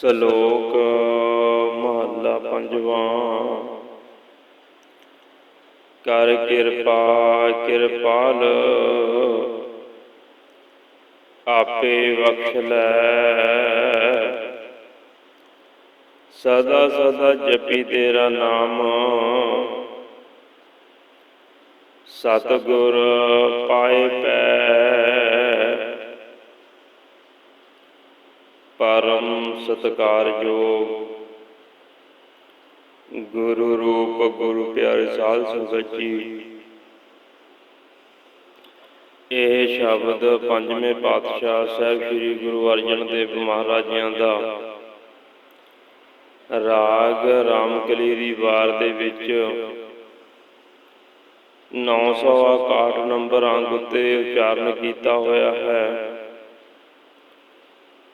ਸ਼ਲੋਕ ਮਹੱਲਾ ਪੰਜਵਾਂ। ਕਰ ਕਿਰਪਾ, ਕਿਰਪਾਲ, ਆਪੇ ਬਖਸ਼ ਲੈ। ਸਦਾ ਸਦਾ ਜਪੀ ਤੇਰਾ ਨਾਮ। ਸਤਿਗੁਰ ਪਾਏ ਪੈ। ਪਰਮ ਸਤਕਾਰਯੋਗ ਗੁਰੂ ਰੂਪ ਗੁਰੂ ਪਿਆਰੇ ਸਾਧ ਸੰਗਤ ਜੀ। ਇਹ ਸ਼ਬਦ ਪੰਜਵੇਂ ਪਾਤਸ਼ਾਹ ਸਾਹਿਬ ਸ੍ਰੀ ਗੁਰੂ ਅਰਜਨ ਦੇਵ ਮਹਾਰਾਜਿਆਂ ਦਾ ਰਾਗ ਰਾਮਕਲੀ ਦੀ ਵਾਰ ਦੇ ਵਿੱਚ 961 ਨੰਬਰ ਅੰਗ ਉੱਤੇ ਉਚਾਰਨ ਕੀਤਾ ਹੋਇਆ ਹੈ।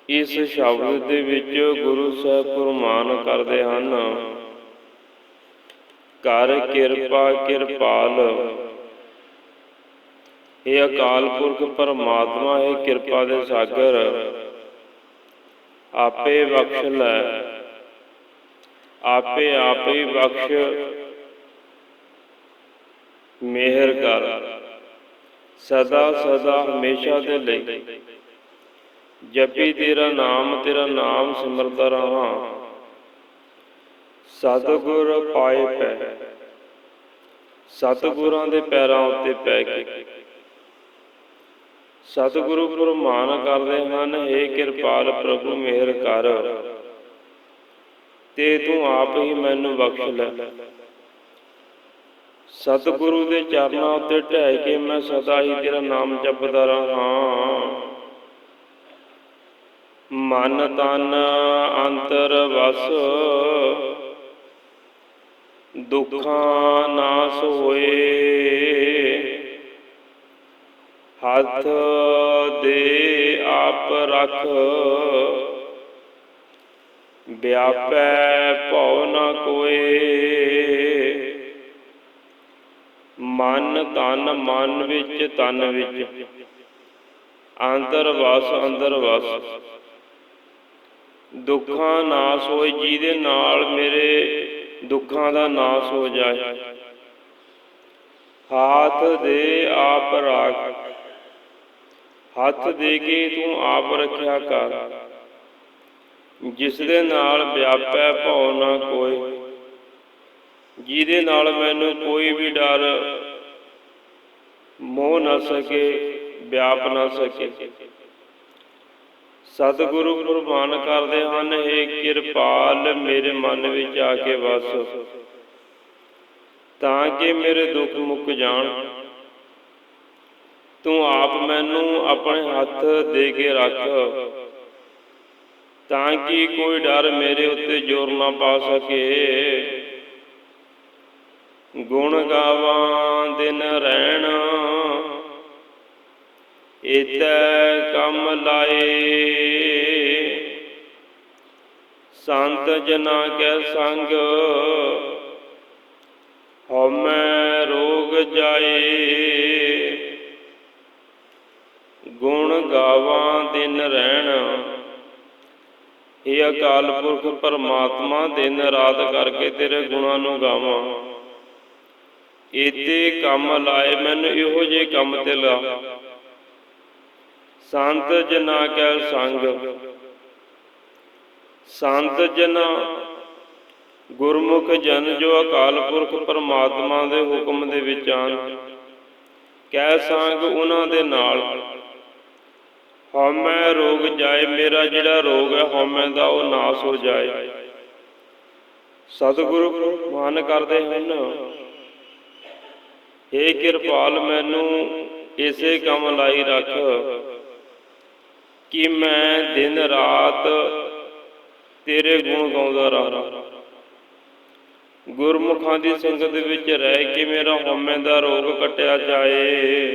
ਇਸ ਸ਼ਬਦ ਦੇ ਵਿੱਚ ਗੁਰੂ ਸਾਹਿਬ ਫਰਮਾਨ ਕਰਦੇ ਹਨ। ਕਰ ਕਿਰਪਾ ਕਿਰਪਾਲ। ਇਹ ਅਕਾਲ ਪੁਰਖ ਪਰਮਾਤਮਾ ਹੈ, ਕਿਰਪਾ ਦੇ ਸਾਗਰ। ਆਪੇ ਬਖਸ਼ ਲੈ। ਆਪੇ ਆਪੇ ਬਖਸ਼। ਮਿਹਰ ਕਰ। ਸਦਾ ਸਦਾ ਹਮੇਸ਼ਾ ਦੇ ਲਈ। ਜਪੀ ਤੇਰਾ ਨਾਮ ਤੇਰਾ ਨਾਮ ਸਿਮਰਦਾ ਰਹਾ। ਸਤਿਗੁਰ ਪਾਏ ਪੈ। ਸਤਿਗੁਰਾਂ ਦੇ ਪੈਰਾਂ ਉੱਤੇ ਪੈ ਕੇ। ਸਤਿਗੁਰੂ ਫਰਮਾਨ ਕਰਦੇ ਹਨ ਏ ਕਿਰਪਾਲ ਪ੍ਰਭੂ, ਮਿਹਰ ਕਰ। ਤੇ ਤੂੰ ਆਪ ਹੀ ਮੈਨੂੰ ਬਖਸ਼ ਲੈ। ਸਤਿਗੁਰੂ ਦੇ ਚਰਨਾਂ ਉੱਤੇ ਢਹਿ ਕੇ ਮੈਂ ਸਦਾ ਹੀ ਤੇਰਾ ਨਾਮ ਜਪਦਾ ਰਹਾ। ਮਨ ਤਨ ਅੰਤਰ ਵਸ, ਦੁੱਖਾਂ ਨਾਸ ਹੋਏ। ਹੱਥ ਦੇ ਆਪ ਰਖ, ਵਿਆਪੈ ਭਉ ਨ ਕੋਏ। ਮਨ ਤਨ, ਮਨ ਵਿੱਚ, ਤਨ ਵਿੱਚ। ਅੰਦਰ ਵਸ ਅੰਦਰ ਵਸ। ਦੁੱਖਾਂ ਨਾਸ ਹੋਏ, ਜਿਹਦੇ ਨਾਲ ਮੇਰੇ ਦੁੱਖਾਂ ਦਾ ਨਾਸ ਹੋ ਜਾਏ। ਹੱਥ ਦੇ ਆਪ ਰਾਖ, ਹੱਥ ਦੇ ਕੇ ਤੂੰ ਆਪ ਰੱਖਿਆ ਕਰ। ਜਿਸ ਦੇ ਨਾਲ ਵਿਆਪੈ ਭਉ ਨਾ ਕੋਈ, ਜਿਹਦੇ ਨਾਲ ਮੈਨੂੰ ਕੋਈ ਵੀ ਡਰ, ਮੋਹ ਨਾ ਸਕੇ, ਵਿਆਪ ਨਾ ਸਕੇ। ਸਤਿਗੁਰੂ ਕੁਰਬਾਨ ਕਰਦੇ ਹਨ ਏ ਕਿਰਪਾਲ ਮੇਰੇ ਮਨ ਵਿੱਚ ਆ ਕੇ ਵਸ। ਤਾਂ ਕਿ ਮੇਰੇ ਦੁੱਖ ਮੁੱਕ ਜਾਣ। ਤੂੰ ਆਪ ਮੈਨੂੰ ਆਪਣੇ ਹੱਥ ਦੇ ਕੇ ਰੱਖ, ਤਾਂ ਕਿ ਕੋਈ ਡਰ ਮੇਰੇ ਉੱਤੇ ਜ਼ੋਰ ਨਾ ਪਾ ਸਕੇ। ਗੁਣ ਗਾਵਾਂ ਦਿਨ ਰਹਿਣਾ ਇਤੈ ਕੰਮ ਲਾਏ। ਸੰਤ ਜਨਾ ਕੈ ਸੰਗ, ਹਉਮੈ ਰੋਗ ਜਾਏ। ਗੁਣ ਗਾਵਾਂ ਦਿਨ ਰਹਿਣ, ਇਹ ਅਕਾਲ ਪੁਰਖ ਪਰਮਾਤਮਾ ਦਿਨ ਰਾਤ ਕਰਕੇ ਤੇਰੇ ਗੁਣਾਂ ਨੂੰ ਗਾਵਾਂ। ਇਤੇ ਕੰਮ ਲਾਏ, ਮੈਨੂੰ ਇਹੋ ਜੇ ਕੰਮ ਤੇ ਲਾ। ਸੰਤ ਜਨਾ ਕੈ ਸੰਗ। ਸੰਤ ਜਨਾ ਗੁਰਮੁਖ ਜਨ ਜੋ ਅਕਾਲ ਪੁਰਖ ਪਰਮਾਤਮਾ ਦੇ ਹੁਕਮ ਦੇ ਵਿੱਚ ਆਨ, ਕੈ ਸੰਗ ਉਹਨਾਂ ਦੇ ਨਾਲ, ਹਉਮੈ ਰੋਗ ਜਾਏ, ਮੇਰਾ ਜਿਹੜਾ ਰੋਗ ਹੈ ਹਉਮੈ ਦਾ ਉਹ ਨਾਸ ਹੋ ਜਾਏ। ਸਤਿਗੁਰੂ ਮਾਨ ਕਰਦੇ ਹਨ ਏ ਕਿਰਪਾਲ ਮੈਨੂੰ ਇਸੇ ਕੰਮ ਲਾਈ ਰੱਖ। ਕਿ ਮੈਂ ਦਿਨ ਰਾਤ ਤੇਰੇ ਗੁਣ ਗਾਉਂਦਾ ਰਹਾ? ਗੁਰਮੁਖਾਂ ਦੀ ਸੰਗਤ ਵਿੱਚ ਰਹਿ ਕੇ ਮੇਰਾ ਹਉਮੈ ਦਾ ਰੋਗ ਕਟਿਆ ਜਾਏ।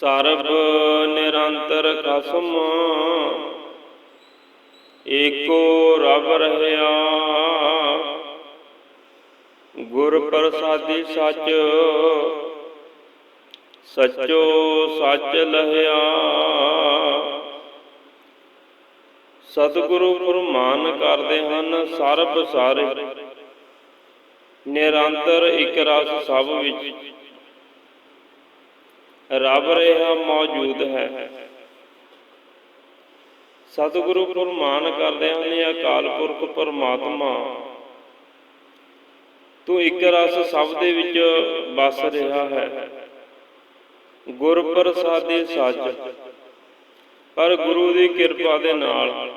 ਸਰਬ ਨਿਰੰਤਰ ਖਸਮ ਏਕੋ ਰਬ ਰਹਿਆ। ਗੁਰ ਪ੍ਰਸਾਦੀ ਸੱਚ ਸੱਚੋ ਸੱਚ ਲਹਿਆ। ਸਤਿਗੁਰੂ ਫਰਮਾਨ ਕਰਦੇ ਹਨ ਸਰਬ ਸਾਰੇ। ਨਿਰੰਤਰ ਇੱਕ ਰਸ ਸਭ ਵਿੱਚ। ਰੱਬ ਰਿਹਾ ਮੌਜੂਦ ਹੈ। ਸਤਿਗੁਰੂ ਫਰਮਾਨ ਕਰਦੇ ਹਨ ਅਕਾਲ ਪੁਰਖ ਪਰਮਾਤਮਾ। ਤੂੰ ਇੱਕ ਰਸ ਸਭ ਦੇ ਵਿੱਚ ਵਸ ਰਿਹਾ ਹੈ। ਗੁਰ ਪ੍ਰਸਾਦੀ ਸੱਚ। ਪਰ ਗੁਰੂ ਦੀ ਕਿਰਪਾ ਦੇ ਨਾਲ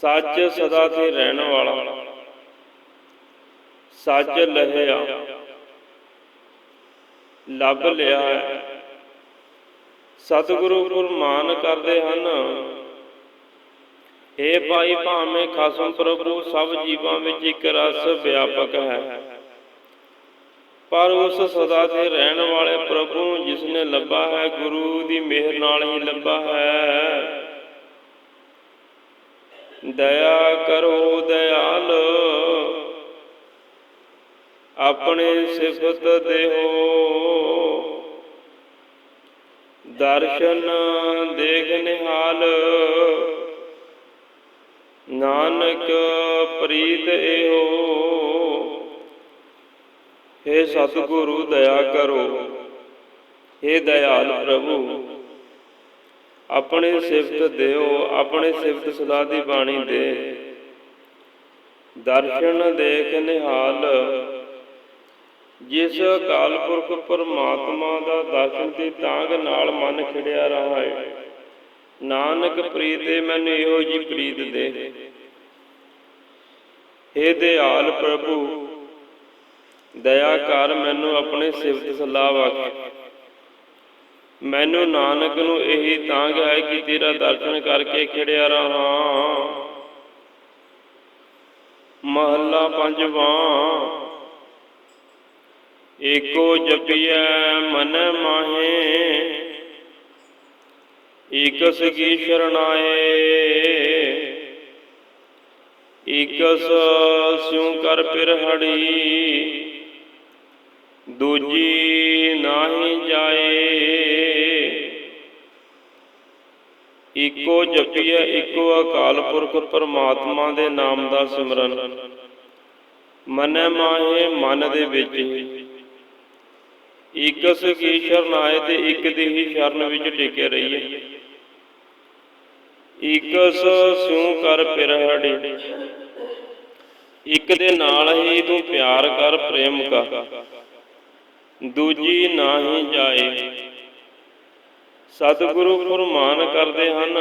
ਸੱਚ ਸਦਾ ਤੇ ਰਹਿਣ ਵਾਲਾ। ਸੱਚ ਲਹਿਆ। ਲੱਭ ਲਿਆ। ਹੈ ਸਤਿਗੁਰੂ ਫਰਮਾਨ ਕਰਦੇ ਹਨ ਏ ਭਾਈ ਭਾਵੇਂ ਖਸਮ ਪ੍ਰਭੂ, ਸਭ ਜੀਵਾਂ ਵਿੱਚ ਇੱਕ ਰਸ ਵਿਆਪਕ ਹੈ। ਪਰ ਉਸ ਸਦਾ ਤੇ ਰਹਿਣ ਵਾਲੇ ਪ੍ਰਭੂ ਨੂੰ ਜਿਸ ਨੇ ਲੱਭਾ ਹੈ, ਗੁਰੂ ਦੀ ਮਿਹਰ ਨਾਲ ਹੀ ਲੱਭਾ ਹੈ। ਦਇਆ ਕਰੋ ਦਇਆਲ, ਆਪਣੇ ਸਿਫਤ ਦੇਹੋ। ਦਰਸ਼ਨ ਦੇਖ ਨਿਹਾਲ, ਨਾਨਕ ਪ੍ਰੀਤ ਇਹੋ। हे ਸਤਿਗੁਰੂ ਦਇਆ ਕਰੋ हे ਦਇਆਲ ਪ੍ਰਭੂ ਆਪਣੇ ਸਿਫਤ ਦਿਓ ਆਪਣੇ ਸਿਫਤ ਸਦਾ ਦੀ ਬਾਣੀ ਦੇ ਦਰਸ਼ਨ ਦੇਖ ਨਿਹਾਲ ਜਿਸ ਅਕਾਲ ਪੁਰਖ ਪਰਮਾਤਮਾ ਦਾ ਦਰਸ਼ਨ ਦੀ ਤਾਂਗ ਨਾਲ ਮਨ ਖਿੜਿਆ ਰਹਾ ਹੈ ਨਾਨਕ ਪ੍ਰੀਤੇ ਮੈਨੂੰ ਇਹੋ ਜੀ ਪ੍ਰੀਤ ਦੇ हे ਦਿਆਲ ਪ੍ਰਭੂ ਦਇਆ ਕਰ ਮੈਨੂੰ ਆਪਣੇ ਸਿਫਤ ਸਲਾਹ ਬਖਸ਼। ਮੈਨੂੰ ਨਾਨਕ ਨੂੰ ਇਹੀ ਤਾਂਗ ਹੈ ਕਿ ਤੇਰਾ ਦਰਸ਼ਨ ਕਰਕੇ ਖਿੜਿਆ ਰਹਾ। ਮਹੱਲਾ ਪੰਜਵਾਂ ਏਕੋ ਜਪੀਐ ਮਨ ਮਾਹੇ। ਏਕਸ ਕੀ ਸ਼ਰਣਾਏ। ਏਕਸ ਸਿਉ ਕਰ ਪਿਰਹੜੀ। ਦੂਜੀ ਨਾਹੀ ਜਾਏ। ਇੱਕੋ ਜਪੀਐ, ਇੱਕੋ ਅਕਾਲ ਪੁਰਖ ਪਰਮਾਤਮਾ ਦੇ ਨਾਮ ਦਾ ਸਿਮਰਨ। ਮਨੈ ਮਾਹੇ ਮਨ ਦੇ ਵਿੱਚ। ਇਕਸ ਕੀ ਸ਼ਰਨ ਆਏ ਤੇ ਇੱਕ ਦੀ ਹੀ ਸ਼ਰਨ ਵਿੱਚ ਟਿਕੇ ਰਹੀਏ। ਇਕਸ ਸਿਉ ਕਰ ਪਿਰਹੜੀ ਇੱਕ ਦੇ ਨਾਲ ਹੀ ਤੂੰ ਪਿਆਰ ਕਰ, ਪ੍ਰੇਮ ਕਰ। ਦੂਜੀ ਨਾਹੀ ਜਾਏ। ਸਤਿਗੁਰੂ ਫਰਮਾਨ ਕਰਦੇ ਹਨ,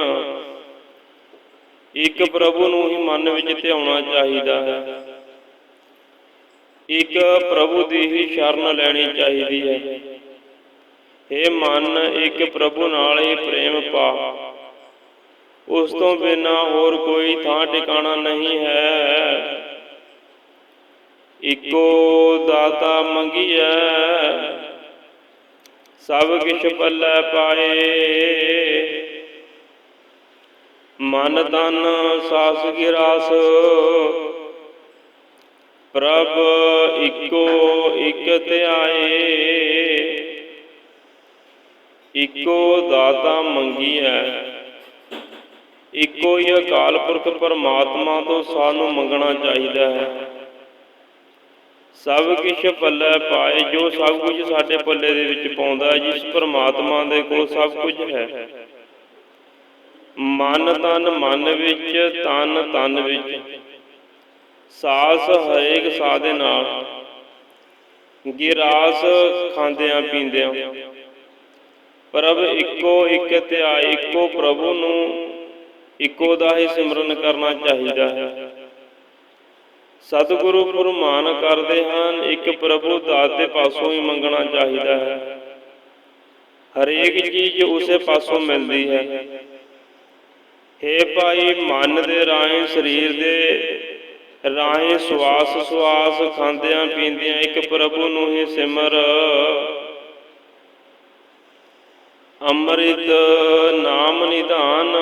ਇੱਕ ਪ੍ਰਭੂ ਨੂੰ ਹੀ ਮਨ ਵਿੱਚ ਧਿਆਉਣਾ ਚਾਹੀਦਾ ਹੈ। ਇੱਕ ਪ੍ਰਭੂ ਦੀ ਹੀ ਸ਼ਰਨ ਲੈਣੀ ਚਾਹੀਦੀ ਹੈ। ਇਹ ਮਨ, ਇੱਕ ਪ੍ਰਭੂ ਨਾਲ ਹੀ ਪ੍ਰੇਮ ਪਾ। ਉਸ ਤੋਂ ਬਿਨਾ ਹੋਰ ਕੋਈ ਥਾਂ ਟਿਕਾਣਾ ਨਹੀਂ ਹੈ। ਇੱਕੋ ਦਾਤਾ ਮੰਗੀਐ, ਸਭ ਕਿਛ ਪੱਲੇ ਪਾਏ। ਮਨ ਤਨ ਸਾਸ ਗਿਰਾਸ ਪ੍ਰਭ ਇੱਕੋ ਇਕ ਧਿਆਏ। ਇਕੋ ਦਾਤਾ ਮੰਗੀਐ, ਇੱਕੋ ਹੀ ਅਕਾਲ ਪੁਰਖ ਪਰਮਾਤਮਾ ਤੋਂ ਸਾਨੂੰ ਮੰਗਣਾ ਚਾਹੀਦਾ ਹੈ। ਸਭ ਕੁਝ ਪੱਲੇ ਪਾਏ, ਜੋ ਸਭ ਕੁਝ ਸਾਡੇ ਪੱਲੇ ਦੇ ਵਿੱਚ ਪਾਉਂਦਾ ਹੈ ਜਿਸ ਪਰਮਾਤਮਾ ਦੇ ਕੋਲ ਸਭ ਕੁਝ ਹੈ। ਮਨ ਤਨ ਮਨ ਵਿੱਚ, ਤਨ ਤਨ ਵਿੱਚ। ਸਾਸ ਹਰੇਕ ਸਾਹ ਦੇ ਨਾਲ ਗਿਰਾਸ ਖਾਂਦਿਆਂ ਪੀਂਦਿਆਂ। ਪ੍ਰਭ ਇੱਕੋ ਇੱਕ ਧਿਆ ਇੱਕੋ ਪ੍ਰਭੂ ਨੂੰ ਇੱਕੋ ਦਾ ਹੀ ਸਿਮਰਨ ਕਰਨਾ ਚਾਹੀਦਾ ਹੈ। ਸਤਿਗੁਰੂ ਫਰਮਾਨ ਕਰਦੇ ਹਨ, ਇੱਕ ਪ੍ਰਭੂ ਦਾਤ ਦੇ ਪਾਸੋਂ ਹੀ ਮੰਗਣਾ ਚਾਹੀਦਾ ਹੈ। ਹਰੇਕ ਚੀਜ਼ ਉਸੇ ਪਾਸੋਂ ਮਿਲਦੀ ਹੈ। हे ਭਾਈ, ਮਨ ਦੇ ਰਾਹੀਂ, ਸਰੀਰ ਦੇ ਰਾਹੀਂ ਸਵਾਸ ਸਵਾਸ ਖਾਂਦਿਆਂ ਪੀਂਦਿਆਂ ਇੱਕ ਪ੍ਰਭੂ ਨੂੰ ਹੀ ਸਿਮਰ। ਅੰਮ੍ਰਿਤ ਨਾਮ ਨਿਧਾਨ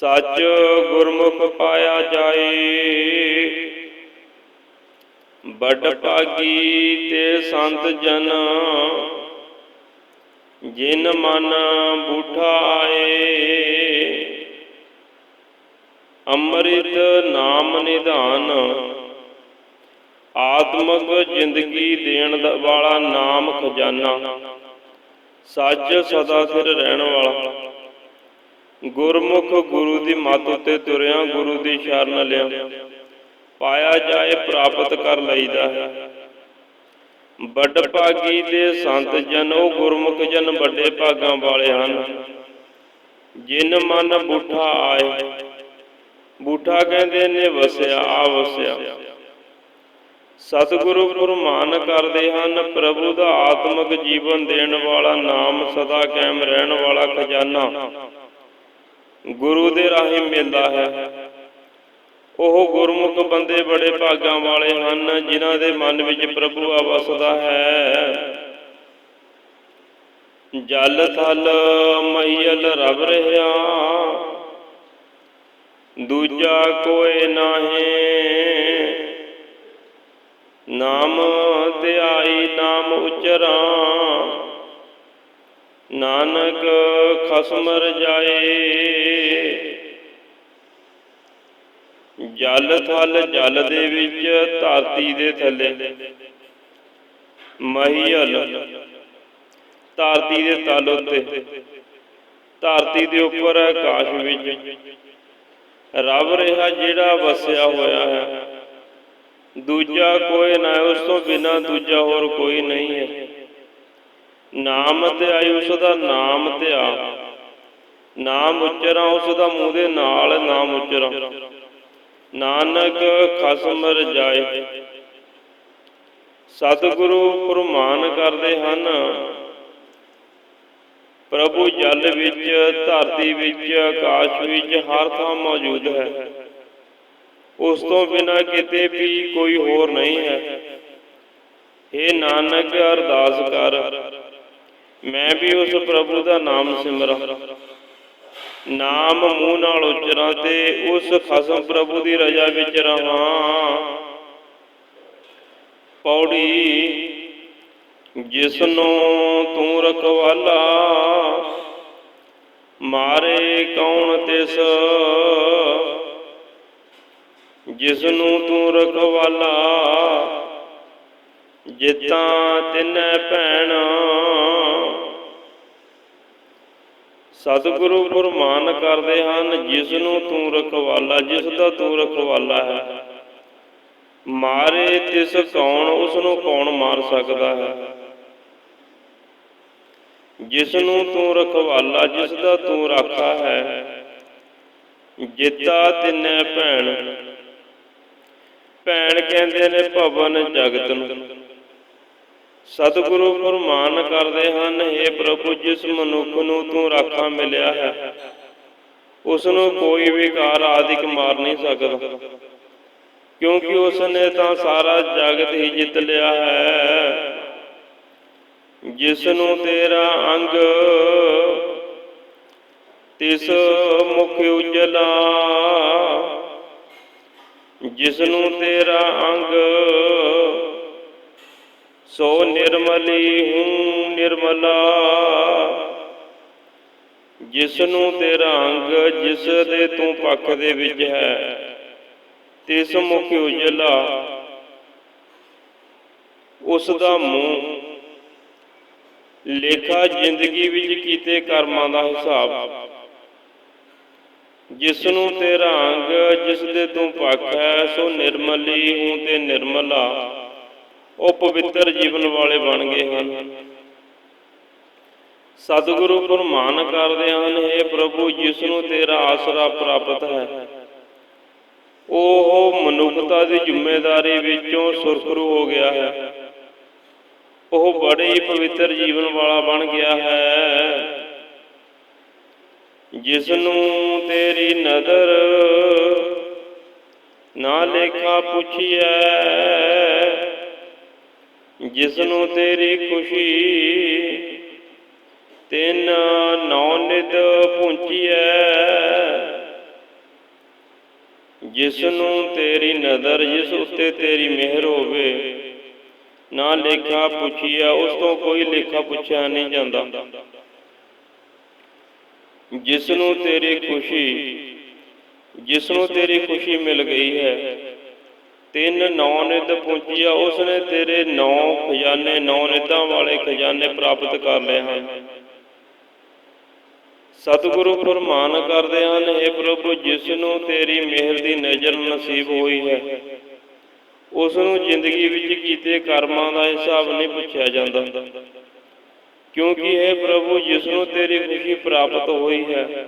ਸੱਚ ਗੁਰਮੁਖ ਪਾਇਆ ਜਾਏ। ਵੱਡ ਭਾਗੀ ਤੇ ਸੰਤ ਜਨ, ਜਿਨ ਮਨ ਬੂਠਾ ਆਏ। ਅੰਮ੍ਰਿਤ ਨਾਮ ਨਿਧਾਨ, ਆਤਮਕ ਜ਼ਿੰਦਗੀ ਦੇਣ ਵਾਲਾ ਨਾਮ ਖਜ਼ਾਨਾ। ਸੱਚ ਸਦਾ ਸਿਰ ਰਹਿਣ ਵਾਲਾ। ਗੁਰਮੁਖ ਗੁਰੂ ਦੀ ਮੱਤ ਉਤੇ ਤੁਰਿਆ ਗੁਰੂ ਦੀ ਸ਼ਰਨ ਲਿਆ ਪਾਇਆ ਜਾਏ ਪ੍ਰਾਪਤ ਕਰ ਲਈਦਾ ਹੈ। ਵੱਡ ਭਾਗੀ ਦੇ ਸੰਤ ਜਨ, ਉਹ ਗੁਰਮੁਖ ਜਨ ਵੱਡੇ ਭਾਗਾਂ ਵਾਲੇ ਹਨ। ਜਿਨ ਮਨ ਬੂਠਾ ਆਏ, ਬੂਠਾ ਕਹਿੰਦੇ ਨੇ ਵਸਿਆ, ਆ ਵਸਿਆ। ਸਤਿਗੁਰੂ ਗੁਰਮਾਨ ਕਰਦੇ ਹਨ, ਪ੍ਰਭੂ ਦਾ ਆਤਮਿਕ ਜੀਵਨ ਦੇਣ ਵਾਲਾ ਨਾਮ ਸਦਾ ਕਾਇਮ ਰਹਿਣ ਵਾਲਾ ਖਜ਼ਾਨਾ। ਗੁਰੂ ਦੇ ਰਾਹੀਂ ਮਿਲਦਾ ਹੈ। ਉਹ ਗੁਰਮੁਖ ਬੰਦੇ ਬੜੇ ਭਾਗਾਂ ਵਾਲੇ ਹਨ, ਜਿਨ੍ਹਾਂ ਦੇ ਮਨ ਵਿੱਚ ਪ੍ਰਭੂ ਆ ਵਸਦਾ ਹੈ। ਜਲ ਥਲ ਮਈਲ ਰਬ ਰਹਾ, ਦੂਜਾ ਕੋਈ ਨਾਹੀ। ਨਾਮ ਧਿਆਈ ਨਾਮ ਉਚਰਾਂ ਨਾਨਕ ਖਸਮ ਰਜਾਏ ਜਲ ਥਲ ਜਲ ਦੇ ਵਿੱਚ ਧਰਤੀ ਦੇ ਥੱਲੇ। ਮਹੀਲ ਧਰਤੀ ਦੇ ਤਲ ਉੱਤੇ। ਧਰਤੀ ਦੇ ਉੱਪਰ ਆਕਾਸ਼ ਵਿੱਚ। ਰੱਬ ਰਿਹਾ ਜਿਹੜਾ ਵਸਿਆ ਹੋਇਆ ਹੈ। ਦੂਜਾ ਕੋਈ ਨਾ, ਉਸ ਤੋਂ ਬਿਨਾ ਦੂਜਾ ਹੋਰ ਕੋਈ ਨਹੀਂ ਹੈ। ਨਾਮ ਤੇ ਉਸ ਦਾ ਨਾਮ ਤੇ ਨਾਮ ਉਚਰਾਂ ਉਸ ਦਾ ਮੂੰਹ ਦੇ ਨਾਲ ਨਾਮ ਉਚਰਾਂ। ਨਾਨਕ ਖਸਮ ਰਜਾਏ। ਸਤਿਗੁਰੂ ਫਰਮਾਨ ਕਰਦੇ ਹਨ। ਪ੍ਰਭੂ ਜਲ ਵਿੱਚ, ਧਰਤੀ ਵਿੱਚ, ਆਕਾਸ਼ ਵਿੱਚ ਹਰ ਥਾਂ ਮੌਜੂਦ ਹੈ। ਉਸ ਤੋਂ ਬਿਨਾ ਕਿਤੇ ਵੀ ਕੋਈ ਹੋਰ ਨਹੀਂ ਹੈ। ਏ ਨਾਨਕ, ਅਰਦਾਸ ਕਰ। ਮੈਂ ਵੀ ਉਸ ਪ੍ਰਭੂ ਦਾ ਨਾਮ ਸਿਮਰਾਂ। ਨਾਮ ਮੂੰਹ ਨਾਲ ਉਚਰਾਂ ਤੇ ਉਸ ਖਸਮ ਪ੍ਰਭੂ ਦੀ ਰਜ਼ਾ ਵਿੱਚ ਰਹਾਂ ਪੌੜੀ ਜਿਸ ਨੂੰ ਤੂੰ ਰਖਵਾਲਾ, ਮਾਰੇ ਕੌਣ ਤਿਸ? ਜਿਸ ਨੂੰ ਤੂੰ ਰਖਵਾਲਾ ਜਿਤਾਂ ਤਿੰਨੈ ਭੈਣ। ਸਤਿਗੁਰੂ ਫਰਮਾਨ ਕਰਦੇ ਹਨ ਜਿਸ ਨੂੰ ਤੂੰ ਰਖਵਾਲਾ, ਜਿਸ ਦਾ ਤੂੰ ਰਖਵਾਲਾ ਹੈ। ਮਾਰੇ ਤਿਸ ਕੌਣ ਉਸ ਨੂੰ ਕੌਣ ਮਾਰ ਸਕਦਾ ਹੈ? ਜਿਸ ਨੂੰ ਤੂੰ ਰਖਵਾਲਾ, ਜਿਸ ਦਾ ਤੂੰ ਰਾਖਾ ਹੈ। ਜਿੱਤਾ ਤਿੰਨੇ ਭੈਣ। ਭੈਣ ਕਹਿੰਦੇ ਨੇ ਭਵਨ ਜਗਤ ਨੂੰ। ਸਤਿਗੁਰੂ ਫਰਮਾਨ ਕਰਦੇ ਹਨ हे ਪ੍ਰਭੂ, ਜਿਸ ਮਨੁੱਖ ਨੂੰ ਤੂੰ ਰਾਖਾ ਮਿਲਿਆ ਹੈ ਉਸ ਨੂੰ ਕੋਈ ਵਿਕਾਰ ਆਦਿਕ ਮਾਰ ਨਹੀਂ ਸਕਦਾ। ਕਿਉਂਕਿ ਉਸ ਨੇ ਤਾਂ ਸਾਰਾ ਜਗਤ ਹੀ ਜਿੱਤ ਲਿਆ ਹੈ। ਜਿਸ ਨੂੰ ਤੇਰਾ ਅੰਗ ਤਿਸ ਮੁਖ ਉਜਲਾ ਜਿਸ ਨੂੰ ਤੇਰਾ ਅੰਗ ਸੋ ਨਿਰਮਲੀ ਹੂੰ ਨਿਰਮਲਾ। ਜਿਸ ਨੂੰ ਤੇਰਾ ਅੰਗ ਜਿਸ ਦੇ ਤੂੰ ਪੱਖ ਦੇ ਵਿੱਚ ਹੈ, ਤਿਸ ਮੁਖ ਉਜਲਾ। ਉਸ ਦਾ ਮੂੰਹ ਲੇਖਾ ਜ਼ਿੰਦਗੀ ਵਿੱਚ ਕੀਤੇ ਕਰਮਾਂ ਦਾ ਹਿਸਾਬ। ਜਿਸ ਨੂੰ ਤੇਰਾ ਅੰਗ ਜਿਸ ਦੇ ਤੂੰ ਪੱਖ ਹੈ, ਸੋ ਨਿਰਮਲੀ ਹੂੰ ਤੇ ਨਿਰਮਲਾ। ਉਹ ਪਵਿੱਤਰ ਜੀਵਨ ਵਾਲੇ ਬਣ ਗਏ ਹਨ। ਸਤਿਗੁਰੂ ਫਰਮਾਨ ਕਰਦੇ ਹਨ हे ਪ੍ਰਭੂ ਜਿਸ ਨੂੰ ਤੇਰਾ ਆਸਰਾ ਪ੍ਰਾਪਤ ਹੈ। ਉਹ ਮਨੁੱਖਤਾ ਦੀ ਜ਼ਿੰਮੇਵਾਰੀ ਵਿੱਚੋਂ ਸੁਰਖਰੂ ਹੋ ਗਿਆ ਹੈ। ਉਹ ਬੜੇ ਹੀ ਪਵਿੱਤਰ ਜੀਵਨ ਵਾਲਾ ਬਣ ਗਿਆ ਹੈ। ਜਿਸ ਨੂੰ ਤੇਰੀ ਨਦਰ ਨਾ ਲੇਖਾ ਪੁੱਛਿਐ ਜਿਸ ਨੂੰ ਤੇਰੀ ਖੁਸ਼ੀ ਤਿੰਨ ਨੌ ਨਿਤ ਪੁੰਚੀਐ ਜਿਸ ਨੂੰ ਤੇਰੀ ਨਦਰ ਜਿਸ ਉੱਤੇ ਤੇਰੀ ਮਿਹਰ ਹੋਵੇ, ਨਾ ਲੇਖਾ ਪੁੱਛਿਆ ਉਸ ਤੋਂ ਕੋਈ ਲੇਖਾ ਪੁੱਛਿਆ ਨਹੀਂ ਜਾਂਦਾ। ਜਿਸ ਨੂੰ ਤੇਰੀ ਖੁਸ਼ੀ ਜਿਸ ਨੂੰ ਤੇਰੀ ਖੁਸ਼ੀ ਮਿਲ ਗਈ ਹੈ ਤਿੰਨ ਨੌ ਨਿਧ ਪੁੰਜੀਆ, ਉਸਨੇ ਤੇਰੇ ਨੌ ਖਜ਼ਾਨੇ, ਨੌ ਨਿਧਾਂ ਵਾਲੇ ਖਜ਼ਾਨੇ ਪ੍ਰਾਪਤ ਕਰ ਲਏ ਹਨ। ਸਤਿਗੁਰੂ ਫਰਮਾਨ ਕਰਦੇ ਹਨ हे ਪ੍ਰਭੂ ਜਿਸ ਨੂੰ ਤੇਰੀ ਮਿਹਰ ਦੀ ਨਜ਼ਰ ਨਸੀਬ ਹੋਈ ਹੈ। ਉਸ ਨੂੰ ਜ਼ਿੰਦਗੀ ਵਿੱਚ ਕੀਤੇ ਕਰਮਾਂ ਦਾ ਹਿਸਾਬ ਨਹੀਂ ਪੁੱਛਿਆ ਜਾਂਦਾ। ਕਿਉਂਕਿ हे ਪ੍ਰਭੂ ਜਿਸ ਨੂੰ ਤੇਰੀ ਖੁਸ਼ੀ ਪ੍ਰਾਪਤ ਹੋਈ ਹੈ,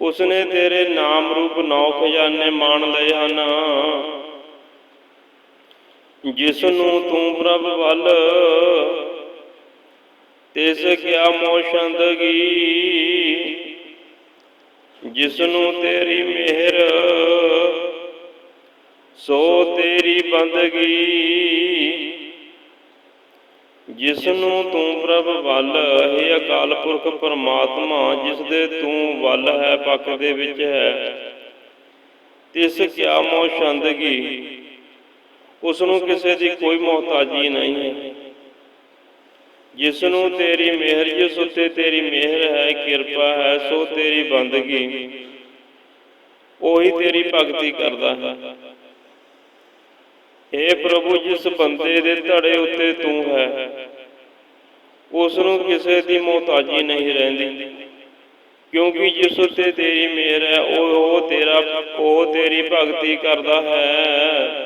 ਉਸਨੇ ਤੇਰੇ ਨਾਮ ਰੂਪ ਨੌ ਖਜ਼ਾਨੇ ਮਾਣ ਲਏ ਹਨ। ਜਿਸ ਨੂੰ ਤੂੰ ਪ੍ਰਭ ਵੱਲ, ਤਿਸ ਕਿਆ ਮੋਸ਼ੰਦਗੀ ਜਿਸ ਨੂੰ ਤੇਰੀ ਮਿਹਰ, ਸੋ ਤੇਰੀ ਬੰਦਗੀ। ਜਿਸ ਨੂੰ ਤੂੰ ਪ੍ਰਭ ਵੱਲ, ਹੈ ਅਕਾਲ ਪੁਰਖ ਪਰਮਾਤਮਾ ਜਿਸ ਦੇ ਤੂੰ ਵੱਲ ਹੈ, ਪੱਖ ਦੇ ਵਿੱਚ ਹੈ, ਤਿਸ ਕਿਆ ਮੋਸ਼ੰਦਗੀ ਉਸ ਨੂੰ ਕਿਸੇ ਦੀ ਕੋਈ ਮੁਹਤਾਜੀ ਨਹੀਂ। ਹੈ ਜਿਸ ਨੂੰ ਤੇਰੀ ਮਿਹਰ ਜਿਸ ਉੱਤੇ ਤੇਰੀ ਮਿਹਰ ਹੈ ਕਿਰਪਾ ਹੈ ਸੋ ਤੇਰੀ ਬੰਦਗੀ। ਉਹੀ ਤੇਰੀ ਭਗਤੀ ਕਰਦਾ ਹੈ। ਏ ਪ੍ਰਭੂ ਜਿਸ ਬੰਦੇ ਦੇ ਧੜੇ ਉੱਤੇ ਤੂੰ ਹੈ ਉਸ ਨੂੰ ਕਿਸੇ ਦੀ ਮੁਹਤਾਜੀ ਨਹੀਂ ਰਹਿੰਦੀ। ਕਿਉਂਕਿ ਜਿਸ ਉੱਤੇ ਤੇਰੀ ਮਿਹਰ ਹੈ ਉਹ ਉਹ ਤੇਰਾ ਉਹ ਤੇਰੀ ਭਗਤੀ ਕਰਦਾ ਹੈ।